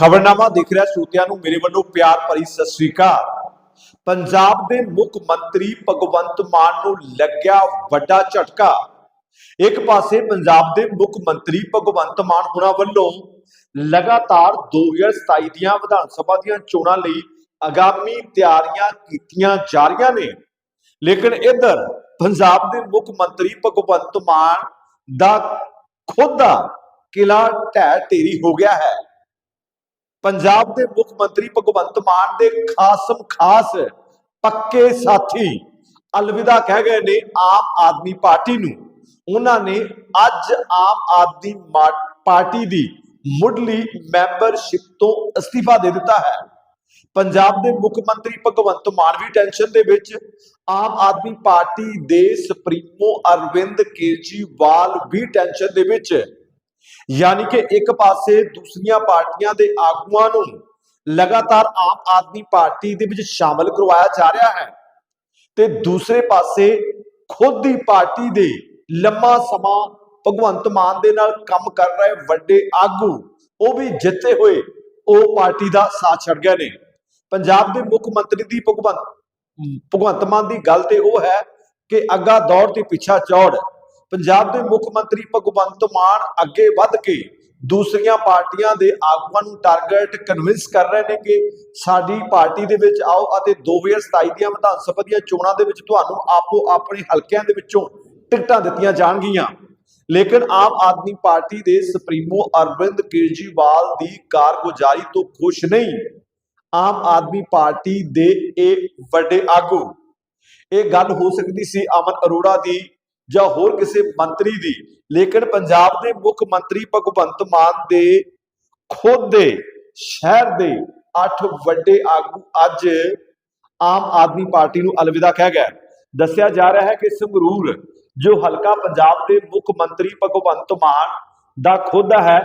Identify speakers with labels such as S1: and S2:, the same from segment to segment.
S1: ਖਬਰਨਾਮਾ ਦੇਖ ਰਿਹਾ ਸਰੋਤਿਆਂ ਨੂੰ, ਮੇਰੇ ਵੱਲੋਂ ਪਿਆਰ ਭਰੀ ਸਤਿ ਸ੍ਰੀ ਅਕਾਲ। ਪੰਜਾਬ ਦੇ ਮੁੱਖ ਮੰਤਰੀ ਭਗਵੰਤ ਮਾਨ ਨੂੰ ਲੱਗਿਆ ਵੱਡਾ ਝਟਕਾ। ਇੱਕ ਪਾਸੇ ਪੰਜਾਬ ਦੇ ਮੁੱਖ ਮੰਤਰੀ ਭਗਵੰਤ ਮਾਨ ਹੁਣਾਂ ਵੱਲੋਂ ਲਗਾਤਾਰ 2027 ਦੀਆਂ ਵਿਧਾਨ ਸਭਾ ਦੀਆਂ ਚੋਣਾਂ ਲਈ ਆਗਾਮੀ ਤਿਆਰੀਆਂ ਕੀਤੀਆਂ ਜਾ ਰਹੀਆਂ ਨੇ। ਲੇਕਿਨ ਇੱਧਰ ਪੰਜਾਬ ਦੇ ਮੁੱਖ ਮੰਤਰੀ ਭਗਵੰਤ ਮਾਨ ਦਾ ਖੁਦ ਦਾ ਕਿਲਾ ਢਹਿ ਢੇਰੀ ਹੋ ਗਿਆ ਹੈ। ਪੰਜਾਬ ਦੇ ਮੁੱਖ ਮੰਤਰੀ ਭਗਵੰਤ ਮਾਨ ਦੇ ਖਾਸਮ ਖਾਸ ਪੱਕੇ ਸਾਥੀ ਅਲਵਿਦਾ ਕਹਿ ਗਏ ਨੇ ਆਮ ਆਦਮੀ ਪਾਰਟੀ ਨੂੰ। ਉਹਨਾਂ ਨੇ ਅੱਜ ਆਮ ਆਦਮੀ ਪਾਰਟੀ ਦੀ ਮੁੱਢਲੀ ਮੈਂਬਰਸ਼ਿਪ ਤੋਂ ਅਸਤੀਫਾ ਦੇ ਦਿੱਤਾ ਹੈ। ਪੰਜਾਬ ਦੇ ਮੁੱਖ ਮੰਤਰੀ ਭਗਵੰਤ ਮਾਨ ਵੀ ਟੈਨਸ਼ਨ ਦੇ ਵਿੱਚ। ਆਮ ਆਦਮੀ ਪਾਰਟੀ ਦੇ ਸੁਪਰੀਮੋ ਅਰਵਿੰਦ ਕੇਜਰੀਵਾਲ ਵੀ ਟੈਨਸ਼ਨ ਦੇ ਵਿੱਚ। ਯਾਨੀ ਕਿ ਇੱਕ ਪਾਸੇ ਦੂਸਰੀਆਂ ਪਾਰਟੀਆਂ ਦੇ ਆਗੂਆਂ ਨੂੰ ਲਗਾਤਾਰ ਆਮ ਆਦਮੀ ਪਾਰਟੀ ਦੇ ਵਿੱਚ ਸ਼ਾਮਲ ਕਰਵਾਇਆ ਜਾ ਰਿਹਾ ਹੈ ਤੇ ਦੂਸਰੇ ਪਾਸੇ ਖੁਦ ਦੀ ਪਾਰਟੀ ਦੇ ਲੰਮਾ ਸਮਾਂ ਭਗਵੰਤ ਮਾਨ ਦੇ ਨਾਲ ਕੰਮ ਕਰ ਰਹੇ ਵੱਡੇ ਆਗੂ, ਉਹ ਵੀ ਜਿੱਤੇ ਹੋਏ, ਉਹ ਪਾਰਟੀ ਦਾ ਸਾਥ ਛੱਡ ਗਏ ਨੇ। ਪੰਜਾਬ ਦੇ ਮੁੱਖ ਮੰਤਰੀ ਦੀ ਭਗਵੰਤ ਭਗਵੰਤ ਮਾਨ ਦੀ ਗੱਲ ਤੇ ਉਹ ਹੈ ਕਿ ਅੱਗਾ ਦੌੜ ਤੇ ਪਿੱਛਾ ਚੌੜ ਪੰਜਾਬ ਦੇ ਮੁੱਖ ਮੰਤਰੀ ਭਗਵੰਤ ਮਾਨ ਅੱਗੇ ਵੱਧ ਕੇ ਦੂਸਰੀਆਂ ਪਾਰਟੀਆਂ ਦੇ ਆਗੂਆਂ ਨੂੰ ਟਾਰਗੇਟ ਕਨਵਿੰਸ ਕਰ ਰਹੇ ਨੇ ਕਿ ਸਾਡੀ ਪਾਰਟੀ ਦੇ ਵਿੱਚ ਆਓ ਅਤੇ 2027 ਦੀਆਂ ਵਿਧਾਨ ਸਭਾ ਦੀਆਂ ਚੋਣਾਂ ਦੇ ਵਿੱਚ ਤੁਹਾਨੂੰ ਆਪੋ ਆਪਣੇ ਹਲਕਿਆਂ ਦੇ ਵਿੱਚੋਂ ਟਿਕਟਾਂ ਦਿੱਤੀਆਂ ਜਾਣਗੀਆਂ। ਲੇਕਿਨ ਆਮ ਆਦਮੀ ਪਾਰਟੀ ਦੇ ਸੁਪਰੀਮੋ ਅਰਵਿੰਦ ਕੇਜਰੀਵਾਲ ਦੀ ਕਾਰਗੁਜ਼ਾਰੀ ਤੋਂ ਖੁਸ਼ ਨਹੀਂ। ਆਮ ਆਦਮੀ ਪਾਰਟੀ ਦੇ ਇਹ ਵੱਡੇ ਆਗੂ। ਇਹ ਗੱਲ ਹੋ ਸਕਦੀ ਸੀ ਅਮਨ ਅਰੋੜਾ ਦੀ ਜਾਂ ਹੋਰ ਕਿਸੇ ਮੰਤਰੀ ਦੀ। ਲੇਕਿਨ ਪੰਜਾਬ ਦੇ ਮੁੱਖ ਮੰਤਰੀ ਭਗਵੰਤ ਮਾਨ ਦੇ ਖੁਦ ਦੇ ਸ਼ਹਿਰ ਦੇ ਅੱਠ ਵੱਡੇ ਆਗੂ ਅੱਜ ਆਮ ਆਦਮੀ ਪਾਰਟੀ ਨੂੰ ਅਲਵਿਦਾ ਕਹਿ ਗਏ ਦੱਸਿਆ ਜਾ ਰਿਹਾ ਹੈ ਕਿ ਸੰਗਰੂਰ, ਜੋ ਹਲਕਾ ਪੰਜਾਬ ਦੇ ਮੁੱਖ ਮੰਤਰੀ ਭਗਵੰਤ ਮਾਨ ਦਾ ਖੁਦ ਹੈ,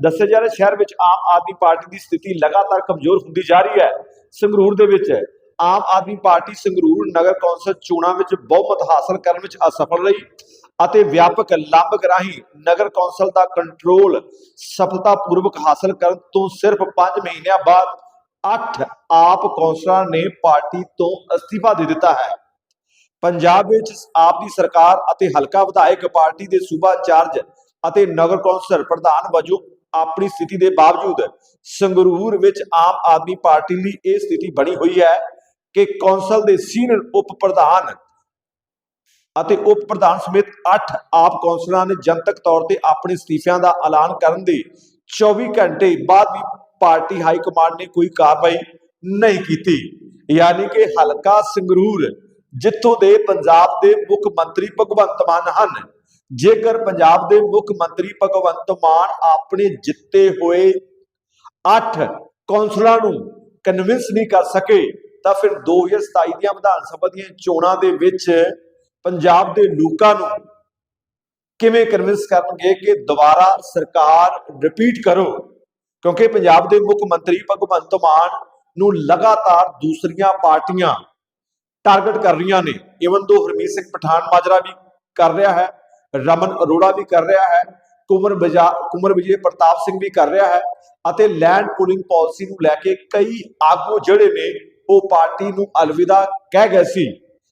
S1: ਦੱਸਿਆ ਜਾ ਰਿਹਾ ਸ਼ਹਿਰ ਵਿੱਚ ਆਮ ਆਦਮੀ ਪਾਰਟੀ ਦੀ ਸਥਿਤੀ ਲਗਾਤਾਰ ਕਮਜ਼ੋਰ ਹੁੰਦੀ ਜਾ ਰਹੀ ਹੈ। ਸੰਗਰੂਰ ਦੇ ਵਿੱਚ ਆਮ ਆਦਮੀ ਪਾਰਟੀ ਸੰਗਰੂਰ ਨਗਰ ਕੌਂਸਲ ਚੋਣਾਂ ਵਿੱਚ ਬਹੁਮਤ ਹਾਸਲ ਕਰਨ ਵਿੱਚ ਅਸਫਲ ਰਹੀ ਅਤੇ ਵਿਆਪਕ ਲੰਬਕ ਰਾਹੀਂ ਨਗਰ ਕੌਂਸਲ ਦਾ ਕੰਟਰੋਲ ਸਫਲਤਾਪੂਰਵਕ ਹਾਸਲ ਕਰਨ ਤੋਂ ਸਿਰਫ 5 ਮਹੀਨਿਆਂ ਬਾਅਦ 8 ਆਪ ਕੌਂਸਲਰਾਂ ਨੇ ਪਾਰਟੀ ਤੋਂ ਅਸਤੀਫਾ ਦੇ ਦਿੱਤਾ ਹੈ। ਪੰਜਾਬ ਵਿੱਚ ਆਪ ਦੀ ਸਰਕਾਰ ਅਤੇ ਹਲਕਾ ਵਿਧਾਇਕ ਪਾਰਟੀ ਦੇ ਸੂਬਾ ਚਾਰਜ ਅਤੇ ਨਗਰ ਕੌਂਸਲ ਪ੍ਰਧਾਨ ਵਜੋਂ ਆਪਣੀ ਸਥਿਤੀ ਦੇ ਬਾਵਜੂਦ ਸੰਗਰੂਰ ਵਿੱਚ ਆਮ ਆਦਮੀ ਪਾਰਟੀ ਲਈ ਇਹ ਸਥਿਤੀ ਬਣੀ ਹੋਈ ਹੈ ਕਿ ਕੌਂਸਲ ਦੇ ਸੀਨੀਅਰ ਉਪ ਪ੍ਰਧਾਨ ਅਤੇ ਉਪ ਪ੍ਰਧਾਨ ਸਮੇਤ 8 ਆਪ ਕੌਂਸਲਰਾਂ ਨੇ ਜਨਤਕ ਤੌਰ ਤੇ ਆਪਣੇ ਅਸਤੀਫਿਆਂ ਦਾ ਐਲਾਨ ਕਰਨ ਦੇ 24 ਘੰਟੇ ਬਾਅਦ ਵੀ ਪਾਰਟੀ ਹਾਈ ਕਮਾਂਡ ਨੇ ਕੋਈ ਕਾਰਵਾਈ ਨਹੀਂ ਕੀਤੀ। ਯਾਨੀ ਕਿ ਹਲਕਾ ਸੰਗਰੂਰ, ਜਿੱਥੋਂ ਦੇ ਪੰਜਾਬ ਦੇ ਮੁੱਖ ਮੰਤਰੀ ਭਗਵੰਤ ਮਾਨ ਹਨ, ਜੇਕਰ ਪੰਜਾਬ ਦੇ ਮੁੱਖ ਮੰਤਰੀ ਭਗਵੰਤ ਮਾਨ ਆਪਣੇ ਜਿੱਤੇ ਹੋਏ 8 ਕੌਂਸਲਰਾਂ ਨੂੰ ਕਨਵਿੰਸ ਨਹੀਂ ਕਰ ਸਕੇ ਤਾਂ ਫਿਰ 2027 ਦੀਆਂ ਵਿਧਾਨ ਸਭਾ ਦੀਆਂ ਚੋਣਾਂ ਦੇ ਵਿੱਚ ਪੰਜਾਬ ਦੇ ਲੋਕਾਂ ਨੂੰ ਕਿਵੇਂ ਕਨਵਿੰਸ ਕਰਨਗੇ ਕਿ ਦੁਬਾਰਾ ਸਰਕਾਰ ਰਿਪੀਟ ਕਰੋ? ਕਿਉਂਕਿ ਪੰਜਾਬ ਦੇ ਮੁੱਖ ਮੰਤਰੀ ਭਗਵੰਤ ਮਾਨ ਨੂੰ ਲਗਾਤਾਰ ਦੂਸਰੀਆਂ ਪਾਰਟੀਆਂ ਟਾਰਗੇਟ ਕਰ ਰਹੀਆਂ ਨੇ। ਇਵਨ ਦੋ ਹਰਮੀਤ ਸਿੰਘ ਪਠਾਨ ਮਾਜਰਾ ਵੀ ਕਰ ਰਿਹਾ ਹੈ, ਰਮਨ ਅਰੋੜਾ ਵੀ ਕਰ ਰਿਹਾ ਹੈ, ਕੁਮਰ ਬਜਾ, ਕੁਮਰ ਵਿਜੇ ਪ੍ਰਤਾਪ ਸਿੰਘ ਵੀ ਕਰ ਰਿਹਾ ਹੈ ਅਤੇ ਲੈਂਡ ਪੂਲਿੰਗ ਪਾਲਿਸੀ ਨੂੰ ਲੈ ਕੇ ਕਈ ਆਗੂ ਜਿਹੜੇ ਨੇ ਉਹ ਪਾਰਟੀ ਨੂੰ ਅਲਵਿਦਾ ਕਹਿ ਗਏ ਸੀ।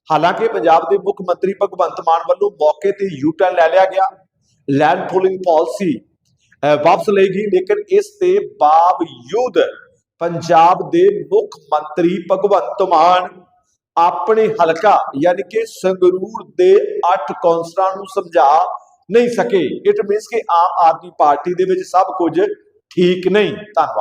S1: ਹਾਲਾਂਕਿ ਪੰਜਾਬ ਦੇ ਮੁੱਖ ਮੰਤਰੀ ਭਗਵੰਤ ਮਾਨ ਵੱਲੋਂ ਮੌਕੇ ਤੇ ਯੂ ਟਰਨ ਲੈ ਲਿਆ ਗਿਆ। ਲੈਂਡ ਪੂਲਿੰਗ ਪਾਲਿਸੀ ਵਾਪਸ ਲਈ ਗਈ, ਲੇਕਿਨ ਇਸ ਦੇ ਬਾਵਜੂਦ ਪੰਜਾਬ ਦੇ ਮੁੱਖ ਮੰਤਰੀ ਭਗਵੰਤ ਮਾਨ ਆਪਣੇ ਹਲਕਾ ਯਾਨੀ ਕਿ ਸੰਗਰੂਰ ਦੇ 8 ਕੌਂਸਲਰਾਂ ਨੂੰ ਸਮਝਾ ਨਹੀਂ ਸਕੇ। ਇਟ ਮੀਨਸ ਕਿ ਆਮ ਆਦਮੀ ਪਾਰਟੀ ਦੇ ਵਿੱਚ ਸਭ ਕੁਝ ਠੀਕ ਨਹੀਂ। ਧੰਨਵਾਦ।